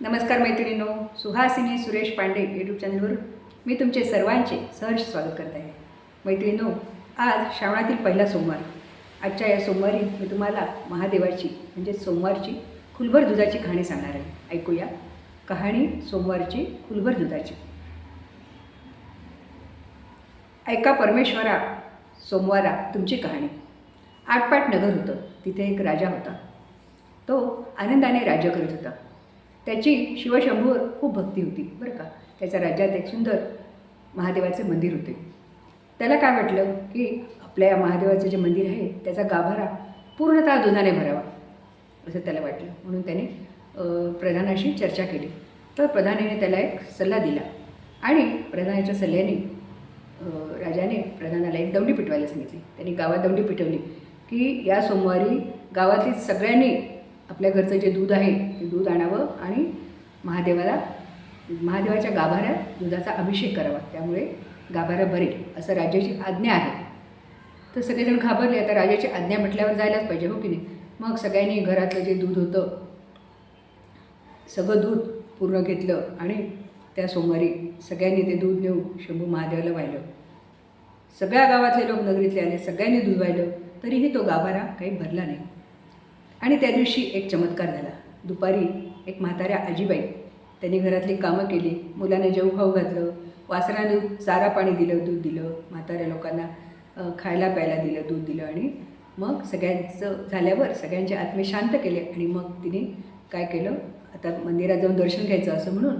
नमस्कार मैत्रिणींनो सुहासिनी सुरेश पांडे यूट्यूब चॅनलवरून मी तुमचे सर्वांचे सहर्ष स्वागत करत आहे. मैत्रिणींनो आज श्रावणातील पहिला सोमवार. आजच्या या सोमवारी मी तुम्हाला महादेवाची म्हणजे सोमवारची खुलभर दुधाची कहाणी सांगणार आहे. ऐकूया. कहाणी सोमवारची खुलभर दुधाची. ऐका परमेश्वरा सोमवारा तुमची कहाणी. आटपाट नगर होतं तिथे एक राजा होता. तो आनंदाने राज्य करत होता. त्याची शिवशंभूवर खूप भक्ती होती बरं का? त्याच्या राज्यात एक सुंदर महादेवाचे मंदिर होते. त्याला काय वाटलं की आपल्या या महादेवाचं जे मंदिर आहे त्याचा गाभारा पूर्णतः दुधाने भरावा असं त्याला वाटलं. म्हणून त्याने प्रधानाशी चर्चा केली. तर प्रधानाने त्याला एक सल्ला दिला आणि प्रधानाच्या सल्ल्याने राजाने प्रधानाला एक दौंडी पिटवायला सांगितली. त्यांनी गावात दौंडी पिटवली की या सोमवारी गावातील सगळ्यांनी आपल्या घरचं जे दूध आहे ते दूध आणावं आणि महादेवाला महादेवाच्या गाभाऱ्यात दुधाचा अभिषेक करावा. त्यामुळे गाभारा भरेल असं राजाची आज्ञा आहे. तर सगळेजण घाबरले आता राजाची आज्ञा म्हटल्यावर जायलाच पाहिजे हो की नाही? मग सगळ्यांनी घरातलं जे दूध होतं सगळं दूध पूर्ण घेतलं आणि त्या सोमवारी सगळ्यांनी ते दूध नेऊन शंभू महादेवाला वाहिलं. सगळ्या गावातले लोक नगरीतले आले सगळ्यांनी दूध वाहिलं तरीही तो गाभारा काही भरला नाही. आणि त्या दिवशी एक चमत्कार झाला. दुपारी एक म्हाताऱ्या आजीबाई त्यांनी घरातली कामं केली. मुलांना जेव खाऊ घातलं. वासरानं चारा पाणी दिलं दूध दिलं. म्हाताऱ्या लोकांना खायला प्यायला दिलं दूध दिलं आणि मग सगळ्यांचं झाल्यावर सगळ्यांचे आत्मे शांत केले आणि मग तिने काय केलं? आता मंदिरात जाऊन दर्शन घ्यायचं असं म्हणून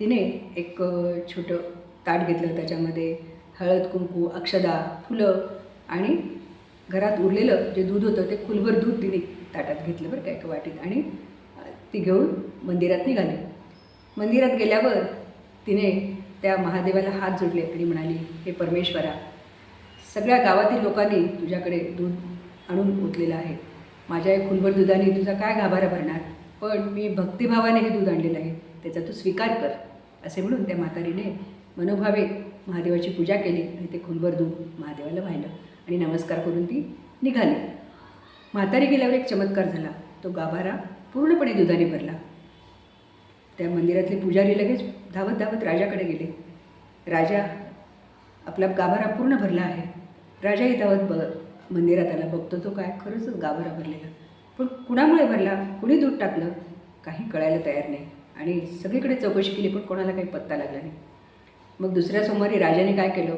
तिने एक छोटं ताट घेतलं त्याच्यामध्ये. हळद कुंकू अक्षदा फुलं आणि घरात उरलेलं जे दूध होतं ते खुलभर दूध तिने ताटात घेतलं बरं का एका वाटीत. आणि ती घेऊन मंदिरात निघाली. मंदिरात गेल्यावर तिने त्या महादेवाला हात जोडले. आणि म्हणाली हे परमेश्वरा सगळ्या गावातील लोकांनी तुझ्याकडे दूध आणून ओतलेलं आहे. माझ्या एक खुलभर दुधाने तुझा काय गाभारा भरणार? पण मी भक्तिभावाने हे दूध आणलेलं आहे. त्याचा तू स्वीकार कर. असे म्हणून त्या म्हातारीने मनोभावे महादेवाची पूजा केली आणि ते खुलभर दूध महादेवाला वाहिलं आणि नमस्कार करून ती निघाली. म्हातारी गेल्यावर एक चमत्कार झाला. तो गाभारा पूर्णपणे दुधाने भरला. त्या मंदिरातले पुजारी लगेच धावत धावत राजाकडे गेले. राजा आपला गाभारा पूर्ण भरला आहे. राजाही धावत ब मंदिरात आला. बघतो तो काय खरंच गाभारा भरलेला. पण कुणामुळे भरला? कुणी दूध टाकलं? काही कळायला तयार नाही. आणि सगळीकडे चौकशी केली पण कोणाला काही पत्ता लागला नाही. मग दुसऱ्या सोमवारी राजाने काय केलं?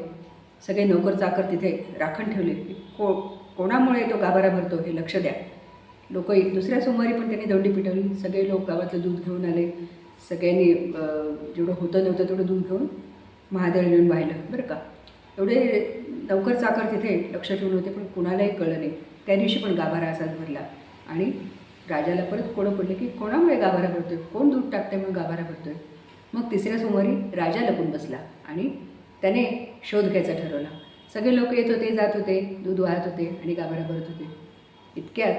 सगळे नोकर चाकर तिथे राखण ठेवले. को कोणामुळे तो गाभारा भरतो हे लक्ष द्या. लोकही दुसऱ्या सोमवारी पण त्यांनी दौंडी पिटवली सगळे लोक गावातलं दूध घेऊन आले. सगळ्यांनी जेवढं होतं नव्हतं तेवढं दूध घेऊन महादेव नेऊन वाहिलं. बरं का? एवढे लवकर चाकर तिथे लक्ष ठेवून होते पण कुणालाही कळलं नाही. त्या दिवशी पण गाभारा असाच भरला. आणि राजाला परत कोणं पडलं की कोणामुळे गाभारा भरतोय? कोण दूध टाकतंय म्हणून गाभारा भरतोय? मग तिसऱ्या सोमवारी राजा लपून बसला आणि त्याने शोध घ्यायचा ठरवला. सगळे लोक येत होते जात होते दूध वाहत होते आणि गाभारा भरत होते. इतक्यात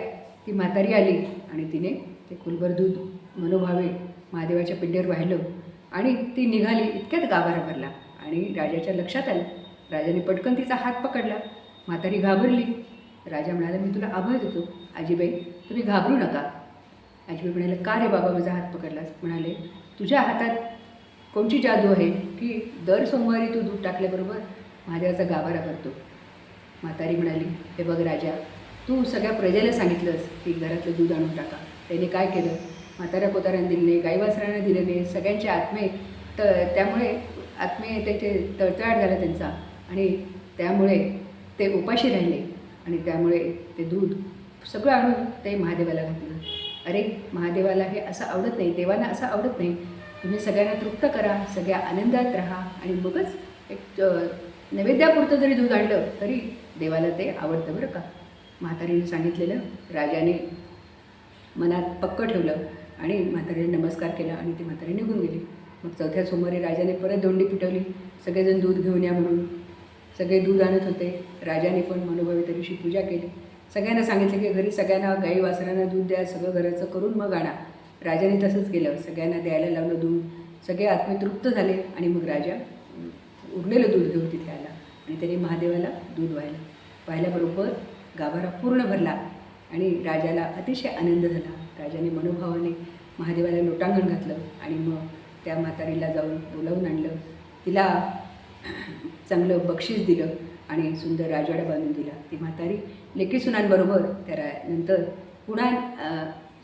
ती म्हातारी आली आणि तिने ते कुलभर दूध मनोभावे महादेवाच्या पिंडीवर वाहिलं आणि ती निघाली. इतक्यात गाभारा भरला आणि राजाच्या लक्षात आलं. राजाने पटकन तिचा हात पकडला. म्हातारी घाबरली. राजा म्हणाला मी तुला आभार देतो. आजीबाई तुम्ही घाबरू नका. आजीबाई म्हणाले का रे बाबा माझा हात पकडलास? म्हणाले तुझ्या हातात कोणची जादू आहे की दर सोमवारी तू दूध टाकल्याबरोबर महादेवाचा गाभारा भरतो म्हातारी म्हणाली हे बघ राजा तू सगळ्या प्रजेला सांगितलंस की घरातलं दूध आणून टाका. त्याने काय केलं? म्हाताऱ्या कोताऱ्यांना दिले नाही गाईवासरांना दिले नाही सगळ्यांचे आत्मे. त त्यामुळे आत्मे त्याचे तळतळाट झाला त्यांचा. आणि त्यामुळे ते उपाशी राहिले. आणि त्यामुळे ते दूध सगळं आणून ते महादेवाला घातलं. अरे महादेवाला हे असं आवडत नाही देवाला असं आवडत नाही. तुम्ही सगळ्यांना तृप्त करा सगळ्या आनंदात राहा. आणि मगच एक नैवेद्यापुरतं जरी दूध आणलं तरी देवाला ते आवडतं बरं का? म्हातारीने सांगितलेलं राजाने मनात पक्क ठेवलं आणि म्हातारीने नमस्कार केला आणि ती म्हातारी निघून गेली. मग चौथ्या सोमवारी राजाने परत दोंडी पिटवली. सगळेजण दूध घेऊन या म्हणून. सगळे दूध आणत होते. राजाने पण मनोभावी तरीशी पूजा केली. सगळ्यांना सांगितलं की घरी सगळ्यांना गाई वासरांना दूध द्या सगळं घराचं करून मग आणा. राजाने तसंच केलं. सगळ्यांना द्यायला लावलं दूध. सगळे आत्मे तृप्त झाले आणि मग राजा उरलेलं दूध घेऊन तिथे आला. आणि त्याने महादेवाला दूध वाहिलं वाहिल्याबरोबर गाभारा पूर्ण भरला आणि राजाला अतिशय आनंद झाला. राजाने मनोभावाने महादेवाला लोटांगण घातलं आणि मग त्या म्हातारीला जाऊन बोलावून आणलं. तिला चांगलं बक्षीस दिलं आणि सुंदर राजवाडा बांधून दिला. ती म्हातारी लेकी सुनांबरोबर त्या रा नंतर पुन्हा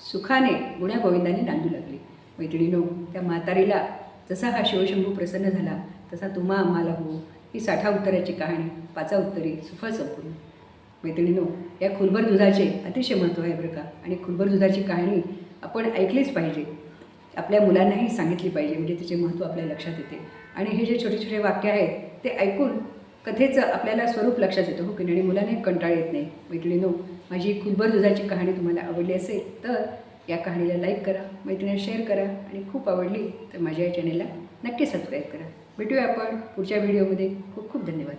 सुखाने गुण्या गोविंदाने नांदू लागली. मैत्रिणीनो त्या म्हातारीला जसा हा शिवशंभू प्रसन्न झाला तसा तुम्हा आम्हाला हो. ही साठा उत्तराची कहाणी पाचा उत्तरी सुफा संपूर्ण. मैत्रिणीनो या खुलभर दुधाचे अतिशय महत्त्व आहे बरं का. आणि खुलभर दुधाची कहाणी आपण ऐकलीच पाहिजे. आपल्या मुलांनाही सांगितली पाहिजे म्हणजे तिचे महत्त्व आपल्या लक्षात येते. आणि हे जे छोटे छोटे वाक्य आहेत ते ऐकून कथेचं आपल्याला स्वरूप लक्षात येतं हो की नाही? आणि मुलांनाही कंटाळ येत नाही. मैत्रिणीनो माझी खुलभर दुधाची कहाणी तुम्हाला आवडली असेल तर या कहाणीला लाईक करा मैत्रिणीला शेअर करा. आणि खूप आवडली तर माझ्या या चॅनेलला नक्की सबस्क्राईब करा. भेटूया आपण पुढच्या व्हिडिओमध्ये. खूप खूप धन्यवाद.